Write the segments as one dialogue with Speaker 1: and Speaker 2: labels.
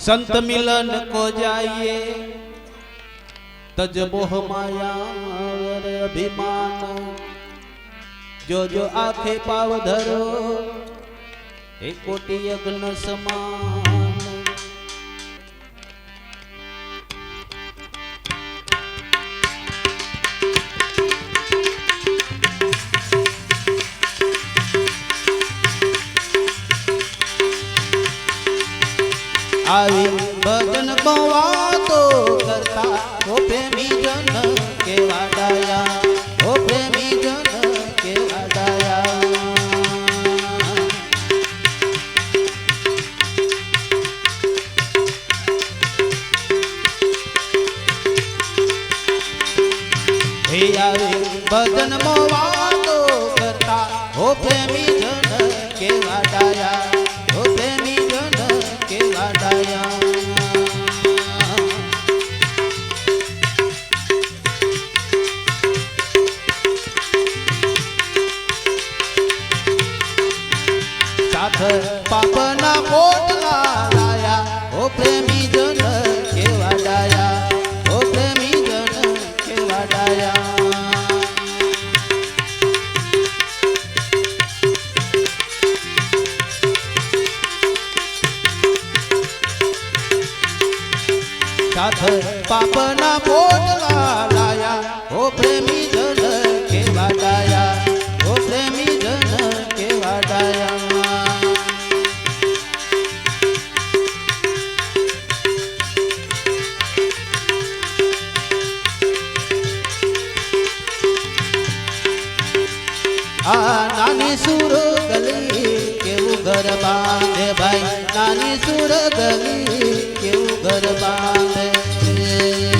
Speaker 1: સંત મિલન કો જાઈએ. તજ બોહ માયા અભિમાન. જો જો આખે પાવ ધરો એ કોટી યજ્ઞ સમાન. આવી ભજન બવાતો કરતા ઓ પ્રેમી જન કેવા ડાયા ઓ પ્રેમી જન કેવા ડાયા હે આવી ભજન વાતો કરતા હો પ્રેમી જન કેવા ડાયા હો પ્રેમી જન કેવા નાની સુર ગલી કેવું ઘર બાંધે ભાઈ? નાની સુર ગલી કેવું ઘર બાંધે?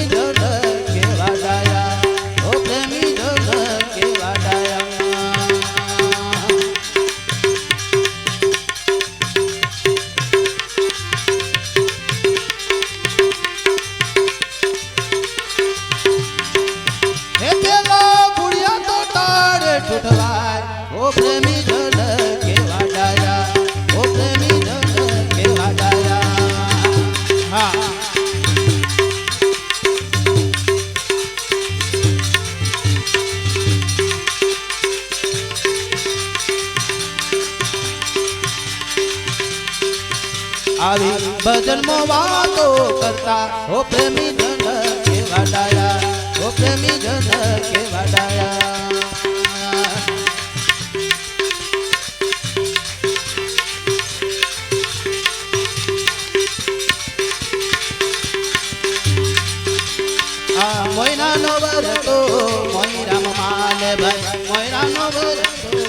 Speaker 1: આવી ભજનમાં વાતો કરતા. હો પ્રેમી જન કેવા ડાયા? હો પ્રેમી જન કેવા ડાયા? આ મોયરાનો વરતો મોયરા માલે ભાઈ. મોયરાનો વરતો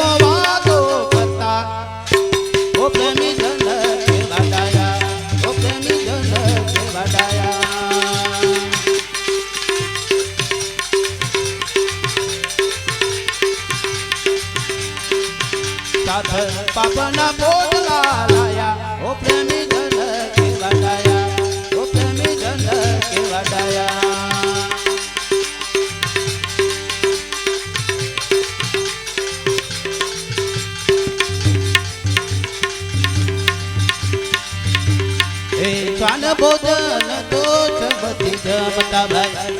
Speaker 1: આવી भाई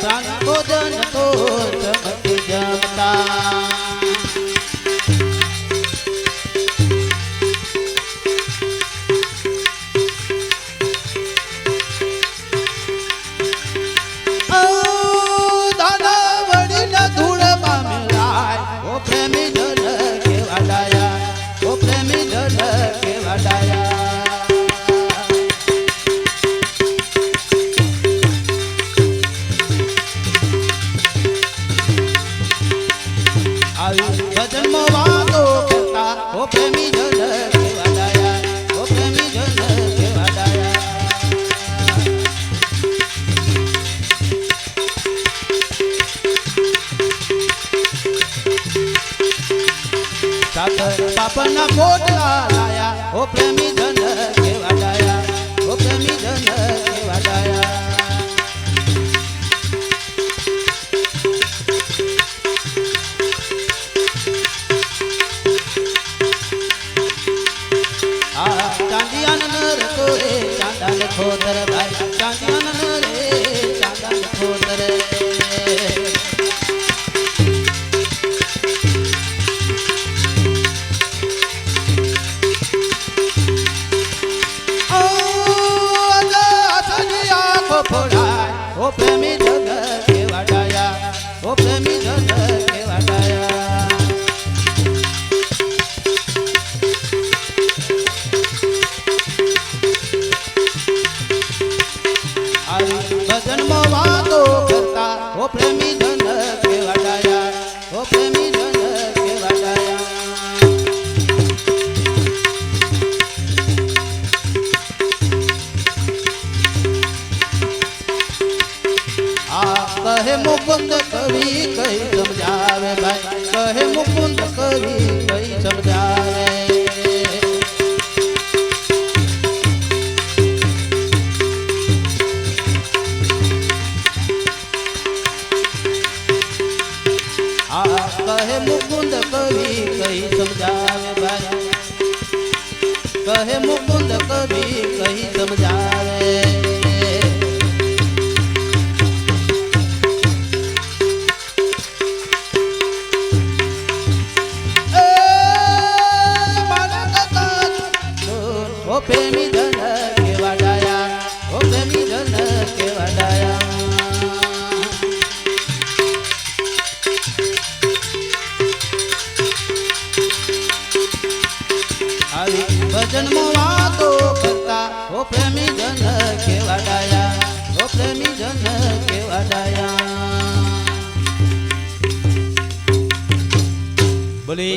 Speaker 1: બાપના પોટલા લાયા ઓ પ્રેમી કહે મુકુંદ કવિ કહે ભાઈ કહે મુકુંદ કવિ કઈ સમજાવે આ કહે મુકુંદ કવિ કઈ સમજાવે ભાઈ કહે પ્રેમી જન કેવા ડાયા ઓ પ્રેમી જન કેવા ડાયા આવી ભજનમાં વાતો કરતા ઓ પ્રેમી જન કેવા ડાયા ઓ પ્રેમી જન કેવા ડાયા બોલે